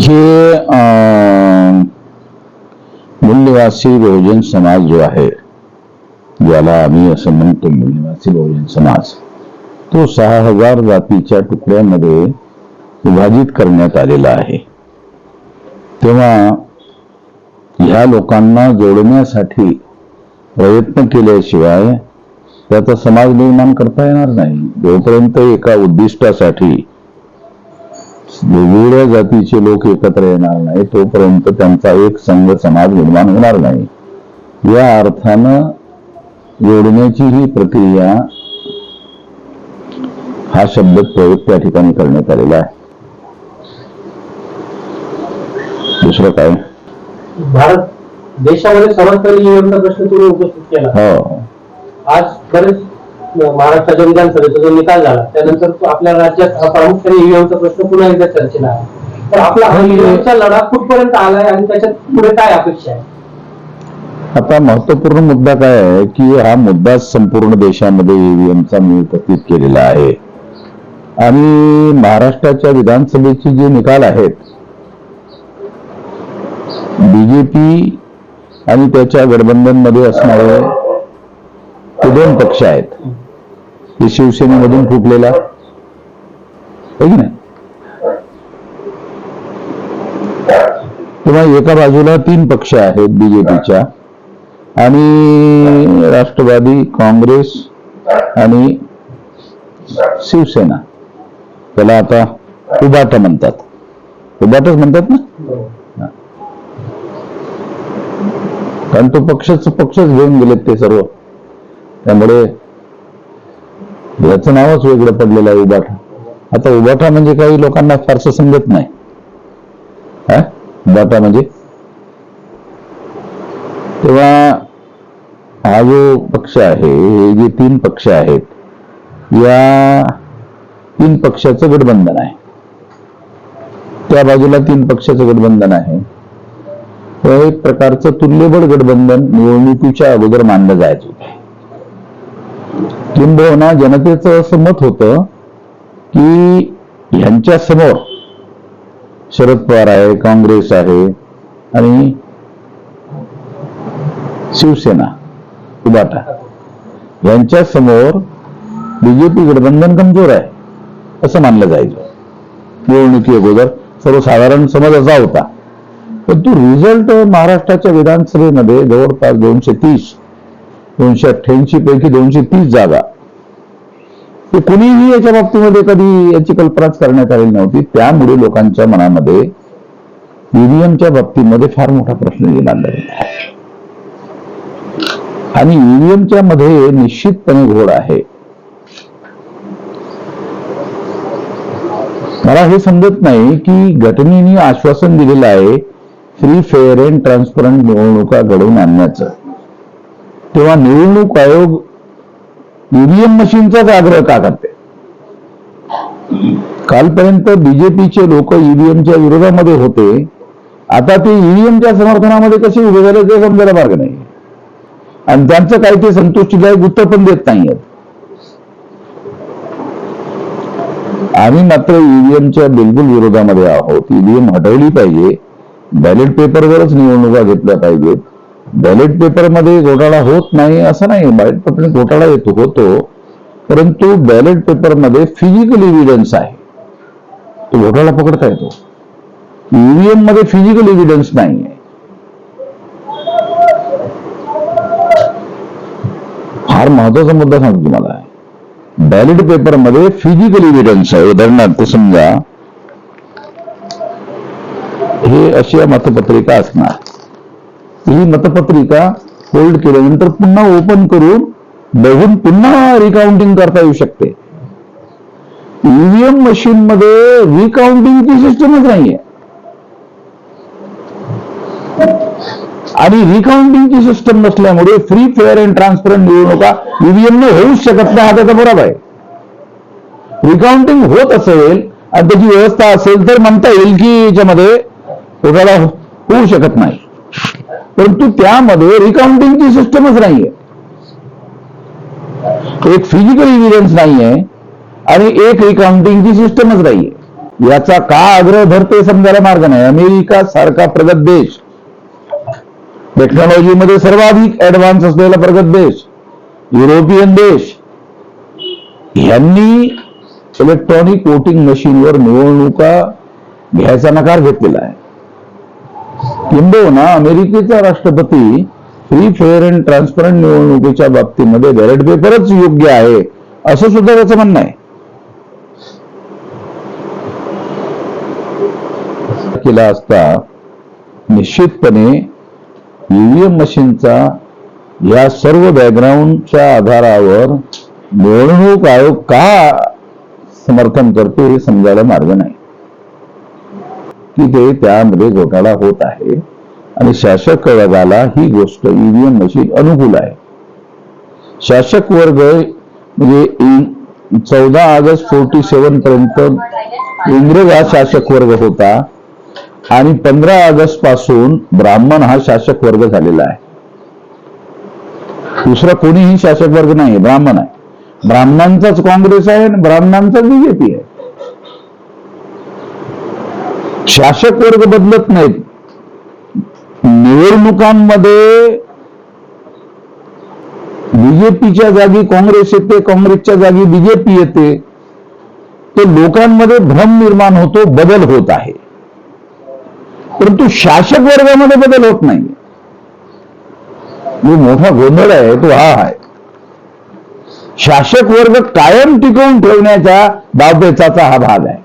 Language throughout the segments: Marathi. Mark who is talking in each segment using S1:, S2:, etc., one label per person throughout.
S1: हे मूल्यवासी बहुजन समाज जो आहे ज्याला आम्ही असं म्हणतो मूल्यवासी बहुजन समाज तो सहा हजार जातीच्या तुकड्यामध्ये विभाजित करण्यात आलेला आहे. तेव्हा ह्या लोकांना जोडण्यासाठी प्रयत्न केल्याशिवाय त्याचा समाज निर्माण करता येणार नाही. जोपर्यंत एका उद्दिष्टासाठी वेगवेगळ्या जातीचे लोक एकत्र येणार नाही तोपर्यंत त्यांचा एक संघ समाज निर्माण होणार नाही. या अर्थानं जोडण्याची ही प्रक्रिया हा शब्द प्रयोग त्या ठिकाणी करण्यात आलेला आहे. दुसरं काय?
S2: भारत देशामध्ये सर्वात पहिले प्रश्न तुम्ही उपस्थित केला.
S1: हो.
S2: आज बरेच महाराष्ट्राच्या विधानसभेचा जो निकाल झाला त्यानंतर आपल्या राज्यात हा प्रामुख्याने ईव्हीएमचा प्रश्न पुन्हा एकदा चर्चेला आहे तर आपला हा ईव्हीएमचा लढा कुठपर्यंत आलाय आणि त्याच्यात पुढे काय अपेक्षा आहे?
S1: आता महत्त्वपूर्ण मुद्दा काय आहे की हा मुद्दा संपूर्ण देशामध्ये ईव्हीएमचा मी उपस्थित केलेला आहे. आणि महाराष्ट्राच्या विधानसभेचे जे निकाल आहेत बीजेपी आणि त्याच्या गठबंधनमध्ये असणारे ते दोन पक्ष आहेत. हे शिवसेनेमधून फुटलेला. आहे की नाही? तेव्हा एका बाजूला तीन पक्ष आहेत बीजेपीच्या आणि राष्ट्रवादी काँग्रेस आणि शिवसेना. त्याला आता उबाटा म्हणतात. उबाटच म्हणतात ना? कारण तो पक्षच पक्षच घेऊन गेलेत ते सर्व. त्यामुळे याचं नावच वेगळं पडलेलं आहे उबाठा. आता उबाठा म्हणजे काही लोकांना फारसं समजत नाही. हा? उबाठा म्हणजे? तेव्हा हा जो पक्ष आहे हे जे तीन पक्ष आहेत या तीन पक्षाचं गठबंधन आहे. त्या बाजूला तीन पक्षाचं गठबंधन आहे. एक प्रकारचं तुल्यबळ गठबंधन निवडणुकीच्या अगोदर मानलं जायचं किंबहुना जनतेचं असं मत होतं की यांच्या समोर शरद पवार आहे काँग्रेस आहे आणि शिवसेना उबाटा. यांच्या समोर बीजेपी गठबंधन कमजोर आहे असं मानलं जायचं. निवडणुकी अगोदर सर्वसाधारण समज असा होता. परंतु रिझल्ट महाराष्ट्राच्या विधानसभेमध्ये जवळपास दोनशे तीस दोनशे अठ्ठ्याऐंशी पैकी दोनशे तीस जागा. ते कुणीही याच्या बाबतीमध्ये कधी याची कल्पनाच करण्यात आलेली नव्हती. त्यामुळे लोकांच्या मनामध्ये ईव्हीएमच्या बाबतीमध्ये फार मोठा प्रश्न निर्माण झाला आणि ईव्हीएमच्या मध्ये निश्चितपणे घोड आहे. मला हे समजत नाही की घटनेने आश्वासन दिलेलं आहे फ्री फेअर अँड ट्रान्सपरंट निवडणुका घडवून आणण्याचं. तेव्हा निवडणूक आयोग ईव्हीएम मशीनचाच आग्रह का करते? कालपर्यंत बीजेपीचे लोक ईव्हीएमच्या विरोधामध्ये होते. आता ते ईव्हीएमच्या समर्थनामध्ये कसे उभे झाले ते समजायला मार्ग नाही. आणि त्यांचं काही ते संतुष्टीदायक उत्तर पण देत नाहीयेत. आम्ही मात्र ईव्हीएमच्या बिलकुल विरोधामध्ये आहोत. ईव्हीएम हटवली पाहिजे. बॅलेट पेपरवरच निवडणुका घेतल्या पाहिजेत. बॅलेट पेपरमध्ये घोटाळा होत नाही असं नाही. बॅलेट पेपर घोटाळा येतो होतो. परंतु बॅलेट पेपरमध्ये फिजिकल इव्हिडन्स आहे. तो घोटाळा पकडता येतो. ईव्हीएममध्ये फिजिकल इव्हिडन्स नाही आहे. फार महत्त्वाचा मुद्दा सांगतो तुम्हाला. बॅलेट पेपरमध्ये फिजिकल इव्हिडन्स आहे. उदाहरणार्थ समजा हे अशी मतपत्रिका असणार. ही मतपत्रिका होल्ड केल्यानंतर पुन्हा ओपन करून बघून पुन्हा रिकाउंटिंग करता येऊ शकते. ईव्हीएम मशीन मध्ये रिकाउंटिंगची सिस्टमच नाहीये. आणि रिकाउंटिंगची सिस्टम नसल्यामुळे फ्री फेअर अँड ट्रान्सपरंट निवडणुका ईव्हीएम ने होऊच शकत नाही हा त्याचा बरोबर आहे. रिकाउंटिंग होत असेल आणि त्याची व्यवस्था असेल तर म्हणता येईल की याच्यामध्ये घोटाळा होऊ शकत नाही. परंतु त्यामध्ये रिकाउंटिंगची सिस्टमच नाहीये. एक फिजिकल इव्हिडन्स नाहीये आणि एक रिकाउंटिंगची सिस्टमच नाहीये. याचा का आग्रह धरते समजायला मार्ग नाही. अमेरिका सारखा प्रगत देश. टेक्नॉलॉजीमध्ये सर्वाधिक ऍडव्हान्स असलेला प्रगत देश. युरोपियन देश. यांनी इलेक्ट्रॉनिक वोटिंग मशीनवर निवडणुका घ्यायचा नकार घेतलेला आहे. किंबहुना अमेरिकेचा राष्ट्रपती फ्री फेअर अँड ट्रान्सपरंट निवडणुकीच्या बाबतीमध्ये बॅलेट पेपरच योग्य आहे असं सुद्धा त्याचं म्हणणं आहे. केला असता निश्चितपणे ईव्हीएम मशीनचा या सर्व बॅकग्राऊंडच्या आधारावर निवडणूक आयोग का समर्थन करतो हे समजायला मार्ग नाही. की ते त्यामध्ये घोटाळा होत आहे आणि शासक वर्गाला ही गोष्ट ईव्हीएम मशीन अनुकूल आहे. शासक वर्ग म्हणजे चौदा ऑगस्ट फोर्टी सेवन पर्यंत इंग्रज हा शासक वर्ग होता आणि पंधरा ऑगस्टपासून ब्राह्मण हा शासक वर्ग झालेला आहे. दुसरा कोणीही शासक वर्ग नाही ब्राह्मण आहे. ब्राह्मणांचाच काँग्रेस आहे आणि ब्राह्मणांचाच बीजेपी आहे. शासक वर्ग बदलत नाहीत. निवडणुकांमध्ये बीजेपीच्या जागी काँग्रेस येते काँग्रेसच्या जागी बीजेपी येते. तो लोकांमध्ये भ्रम निर्माण होतो बदल होत आहे. परंतु शासक वर्गामध्ये बदल होत नाही. जो मोठा गोंधळ आहे तो हा आहे. शासक वर्ग कायम टिकवून ठेवण्याच्या डावपेचाचा हा भाग आहे.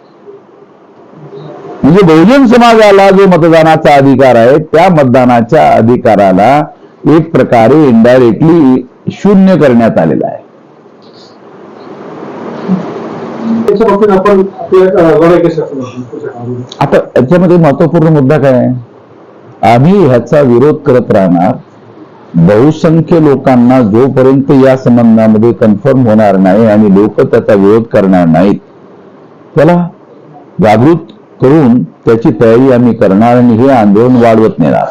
S1: म्हणजे बहुजन समाजाला जो मतदानाचा अधिकार आहे त्या मतदानाच्या अधिकाराला एक प्रकारे इनडायरेक्टली शून्य करण्यात आलेला आहे. आता याच्यामध्ये महत्त्वपूर्ण मुद्दा काय आहे? आम्ही ह्याचा विरोध करत राहणार. बहुसंख्य लोकांना जोपर्यंत या संबंधामध्ये कन्फर्म होणार नाही आणि लोक त्याचा विरोध करणार नाहीत त्याला जागृत करून त्याची तयारी आम्ही करणार आणि हे आंदोलन वाढवत नेणार.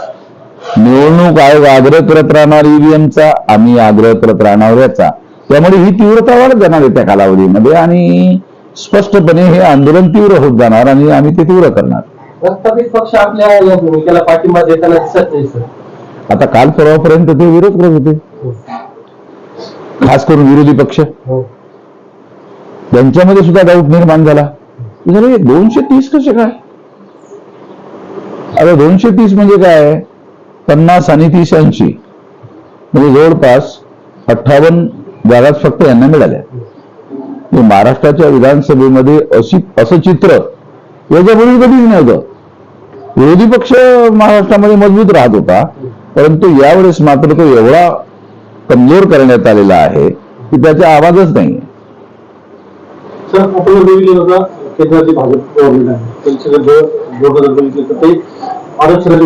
S1: निवडणूक आयोग आग्रह करत राहणार ईव्हीएमचा आम्ही आग्रह करत राहणार याचा. त्यामुळे ही तीव्रता वाढत जाणार आहे त्या कालावधीमध्ये आणि स्पष्टपणे हे आंदोलन तीव्र होत जाणार आणि आम्ही ते तीव्र करणार.
S2: पक्ष आपल्या या भूमिकेला पाठिंबा देताना दिसत नाही सर.
S1: आता काल परवापर्यंत ते विरोध करत होते खास करून विरोधी पक्ष.
S2: हो.
S1: त्यांच्यामध्ये सुद्धा डाऊट निर्माण झाला. म्हणजे की दोनशे तीस कसे काय? आता दोनशे तीस म्हणजे काय? पन्नास आणि तीस ऐंशी. म्हणजे जवळपास अठ्ठावन्न जागाच फक्त यांना मिळाल्या. महाराष्ट्राच्या विधानसभेमध्ये अशी असं चित्र याच्यापूर्वी कधीच नव्हतं. विरोधी पक्ष महाराष्ट्रामध्ये मजबूत राहत होता परंतु यावेळेस मात्र तो एवढा कमजोर करण्यात आलेला आहे की त्याचा आवाजच नाही
S2: केंद्राचे भाजप गव्हर्नमेंट आहे त्यांचे ओबीसी आरक्षण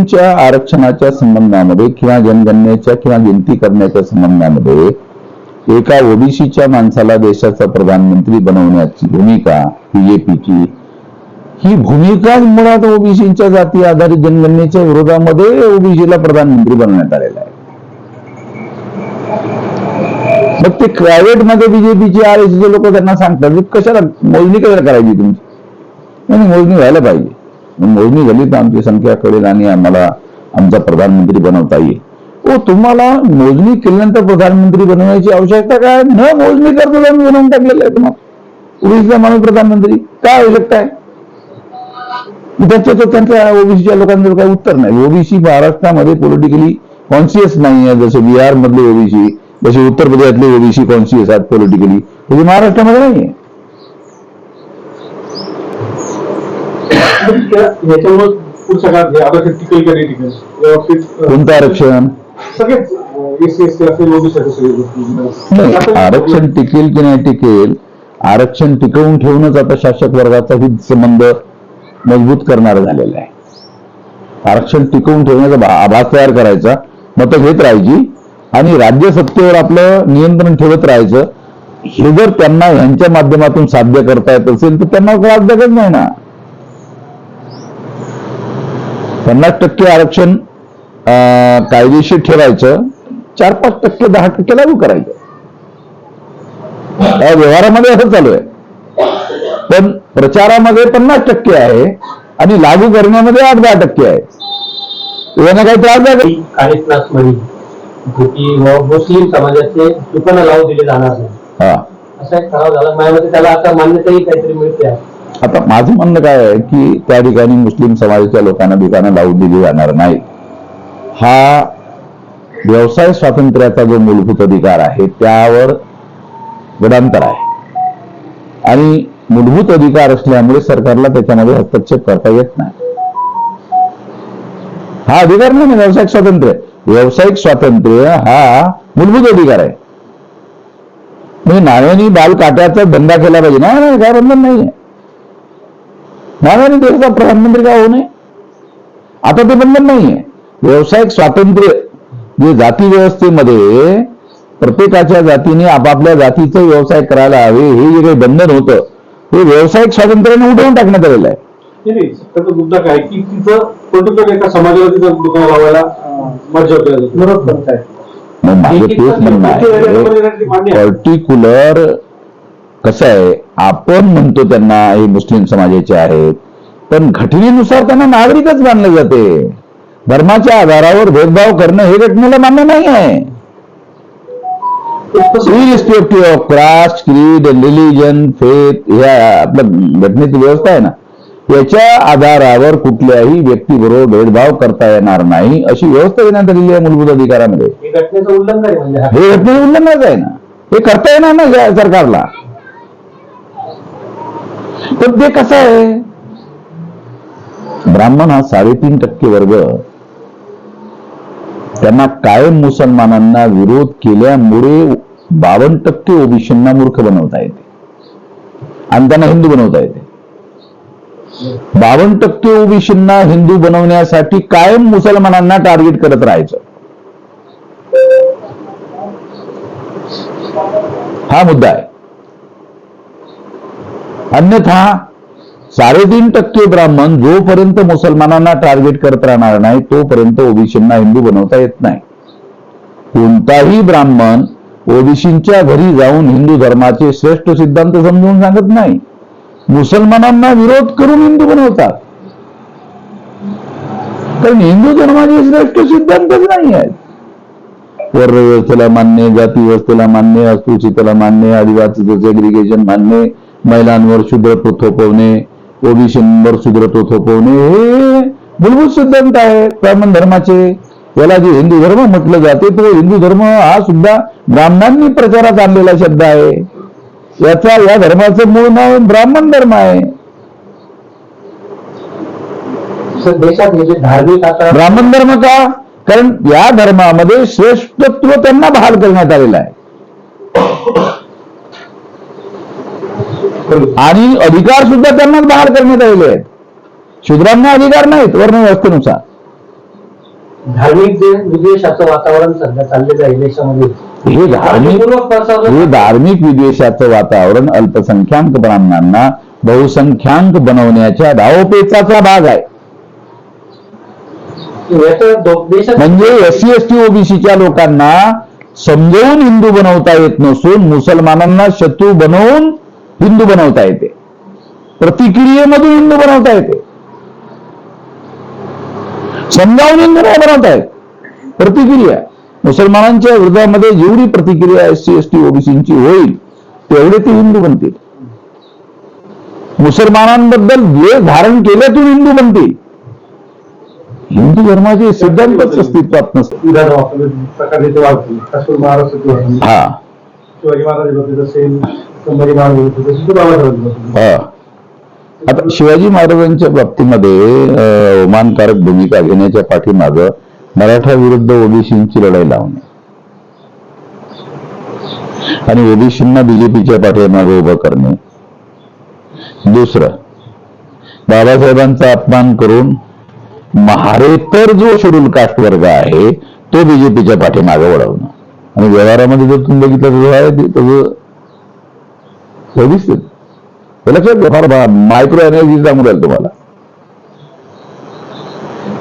S2: असेल
S1: आरक्षणाच्या संबंधामध्ये किंवा जनगणनेच्या किंवा गिनती करण्याच्या संबंधामध्ये एका ओबीसीच्या माणसाला देशाचा प्रधानमंत्री बनवण्याची भूमिका बीजेपीची ही भूमिकाच मुळात ओबीसीच्या जाती आधारित जनगणनेच्या विरोधामध्ये ओबीसीला प्रधानमंत्री बनवण्यात आलेला आहे. मग ते प्रायव्हेटमध्ये बीजेपीचे आर लोक त्यांना सांगतात कशाला मोजणी कशाला करायची तुमची? नाही मोजणी व्हायला पाहिजे. मग मोजणी झाली तर आमची संख्या कळेल आणि आम्हाला आमचा प्रधानमंत्री बनवता येईल. ओ तुम्हाला मोजणी केल्यानंतर प्रधानमंत्री बनवण्याची आवश्यकता काय? न मोजणी करता आम्ही बनवून टाकलेलं आहे तुम्हाला. उडीचा माणूस प्रधानमंत्री. काय आवश्यकता आहे? त्याच्या तर त्यांच्या ओबीसीच्या लोकांचं काही उत्तर नाही. ओबीसी महाराष्ट्रामध्ये पॉलिटिकली कॉन्शियस नाही आहे. जसे बिहार मधले ओबीसी जसे उत्तर प्रदेशातले ओबीसी कॉन्शियस आहेत पॉलिटिकली तसे महाराष्ट्रामध्ये नाही आहे.
S2: हे
S1: कोणतं आरक्षण?
S2: ओबीसी
S1: आरक्षण टिकेल की नाही टिकेल आरक्षण टिकवून ठेवूनच आता शासक वर्गाचा हित संबंध मजबूत करणार झालेलं आहे. आरक्षण टिकवून ठेवण्याचा भा- आभास तयार करायचा. मतं घेत राहायची आणि राज्य सत्तेवर आपलं नियंत्रण ठेवत राहायचं. हे जर त्यांना ह्यांच्या माध्यमातून साध्य करता येत असेल तर त्यांना त्रासदायकच नाही ना. पन्नास टक्के आरक्षण अं, कायदेशीर ठेवायचं. चार पाच टक्के दहा टक्के लागू करायचं. या व्यवहारामध्ये असं चालू आहे. पण प्रचारामध्ये पन्नास टक्के आहे आणि लागू करण्यामध्ये आठ दहा टक्के आहे. यांना काही त्रास झाला?
S2: काही काही क्लासमध्ये की व मुस्लिम समाजाचे दुकानं लावून दिले जाणार नाही.
S1: हा.
S2: असा एक ठराव झाला. माझ्या त्याला आता मान्यताही काहीतरी मिळते.
S1: आता माझं म्हणणं काय आहे की त्या ठिकाणी मुस्लिम समाजाच्या लोकांना दुकानं लावून दिली जाणार नाही हा व्यवसाय स्वातंत्र्याचा जो मूलभूत अधिकार आहे त्यावर गडांतर आहे. आणि मूलभूत अधिकार असल्यामुळे सरकारला त्याच्यामध्ये हस्तक्षेप करता येत नाही. हा अधिकार नाही ना व्यावसायिक स्वातंत्र्य व्यावसायिक स्वातंत्र्य हा मूलभूत अधिकार आहे. म्हणजे नाण्याने बाल काट्याचा धंदा केला पाहिजे. नाही नाही काय बंधन नाहीये. नाण्याने देशाचा प्रधानमंत्री का होऊ नये? आता ते बंधन नाहीये. व्यावसायिक स्वातंत्र्य जे जाती व्यवस्थेमध्ये प्रत्येकाच्या जातीने आपापल्या जातीचा व्यवसाय करायला हवे हे जे काही बंधन होतं ते व्यावसायिक स्वातंत्र्याने उठवून टाकण्यात आलेलं आहे.
S3: त्याचा मुद्दा काय? की तिथं पर्टिक्युलर एका समाजाला दुकान लावायला
S2: विरोध करत
S1: म्हणणं आहे. पर्टिक्युलर कसं आहे आपण म्हणतो त्यांना हे मुस्लिम समाजाचे आहेत पण घटनेनुसार त्यांना नागरिकच मानले जाते. धर्माच्या आधारावर भेदभाव करणं हे घटनेला मान्य नाही आहे. Irrespective of caste creed religion faith ह्या आपल्या घटनेची व्यवस्था आहे ना. याच्या आधारावर कुठल्याही व्यक्तीबरोबर भेदभाव करता येणार नाही अशी व्यवस्था देण्यात आलेली आहे मूलभूत अधिकारामध्ये.
S2: हे घटनेचं म्हणजे. हा.
S1: हे घटने उल्लंघनच आहे ना. हे करता येणार ना या सरकारला. पण ते कसं आहे? ब्राह्मण हा साडेतीन टक्के वर्ग. त्यांना कायम मुसलमानांना विरोध केल्यामुळे बावन्न टक्के ओबीसींना मूर्ख बनवता येते. आणि त्यांना हिंदू बनवता येते. बावन्न टक्के ओबीसींना हिंदू बनवण्यासाठी कायम मुसलमानांना टार्गेट करत राहायचं. हा मुद्दा आहे. अन्यथा साडेतीन टक्के ब्राह्मण जोपर्यंत मुसलमानांना टार्गेट करत राहणार नाही तोपर्यंत ओबीसींना हिंदू बनवता येत नाही. कोणताही ब्राह्मण ओबीसींच्या घरी जाऊन हिंदू धर्माचे श्रेष्ठ सिद्धांत समजून सांगत नाही. मुसलमानांना विरोध करून हिंदू बनवतात. कारण हिंदू धर्माचे श्रेष्ठ सिद्धांतच नाही आहेत. वर्णव्यवस्थेला मान्य जाती व्यवस्थेला मान्य अस्पृश्यतेला मान्य आदिवासीचं सेग्रिगेशन मान्य महिलांवर शूद्रत्व थोपवणे ओबीसींवर शूद्रत्व थोपवणे हे मूलभूत सिद्धांत आहे ब्राह्मण धर्माचे याला जे हिंदू धर्म म्हटलं जाते तो हिंदू धर्म हा सुद्धा ब्राह्मणांनी प्रचारात आणलेला शब्द आहे. याचा या धर्माचं मूळ नाव ब्राह्मण धर्म आहे. ब्राह्मण धर्म का? कारण या धर्मामध्ये श्रेष्ठत्व त्यांना बहाल करण्यात आलेलं आहे. आणि अधिकार सुद्धा त्यांनाच बहाल करण्यात आलेले आहेत. शूद्रांना अधिकार नाहीत वर्ण व्यवस्थेनुसार
S2: धार्मिक जे विद्वेषाचं वातावरण सध्या चाललेलं आहे देशामध्ये.
S1: हे धार्मिक हे धार्मिक विद्वेषाचं वातावरण अल्पसंख्याक ब्राह्मणांना बहुसंख्याक बनवण्याच्या धावपेचाचा भाग आहे. म्हणजे एस सी एस टी ओबीसीच्या लोकांना समजवून हिंदू बनवता येत नसून मुसलमानांना शत्रू बनवून हिंदू बनवता येते. प्रतिक्रियेमधून हिंदू बनवता येते. समजावून बनवता येत प्रतिक्रिया. मुसलमानांच्या विरोधामध्ये जेवढी प्रतिक्रिया एस सी एस टी ओबीसींची होईल तेवढे ते हिंदू बनतील. मुसलमानांबद्दल द्वेष धारण केल्यातून हिंदू बनतील. हिंदू धर्माचे सिद्धांतच अस्तित्वात नसतात. हा. आता शिवाजी महाराजांच्या बाबतीमध्ये अवमानकारक भूमिका घेण्याच्या पाठीमाग मराठा विरुद्ध ओबीसींची लढाई लावणे. आणि ओबीसींना बीजेपीच्या पाठीमागे उभं करणे. दुसरं बाबासाहेबांचा अपमान करून महारेतर जो शेड्यूल कास्ट वर्ग आहे तो बीजेपीच्या पाठीमागे वळवणं. आणि व्यवहारामध्ये जर तुम्ही बघितलं तर आहे ते- दिसते हे लक्षात घ्या फार मायक्रो एनर्जी सांगू राहील तुम्हाला.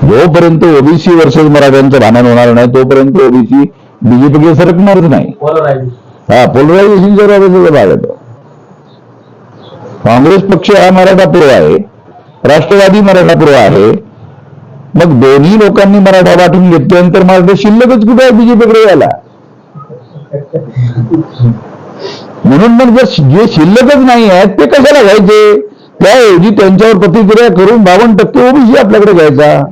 S1: जोपर्यंत ओबीसी वर्सेस मराठ्यांचं भांडण होणार नाही तोपर्यंत ओबीसी बीजेपीकडे सरकणारच नाही. हा पोलरायझेशनच्या बाबतीचा भाग आहे तो. काँग्रेस पक्ष हा मराठा पूर्व आहे राष्ट्रवादी मराठा पूर्व आहे. मग दोन्ही लोकांनी मराठा वाटून घेतल्यानंतर मराठा शिल्लकच कुठे आहे बीजेपीकडे यायला? म्हणून मग जर जे शिल्लकच नाही आहेत ते कशाला घ्यायचे? त्याऐवजी त्यांच्यावर प्रतिक्रिया करून बावन्न टक्के ओबीसी आपल्याकडे घ्यायचा.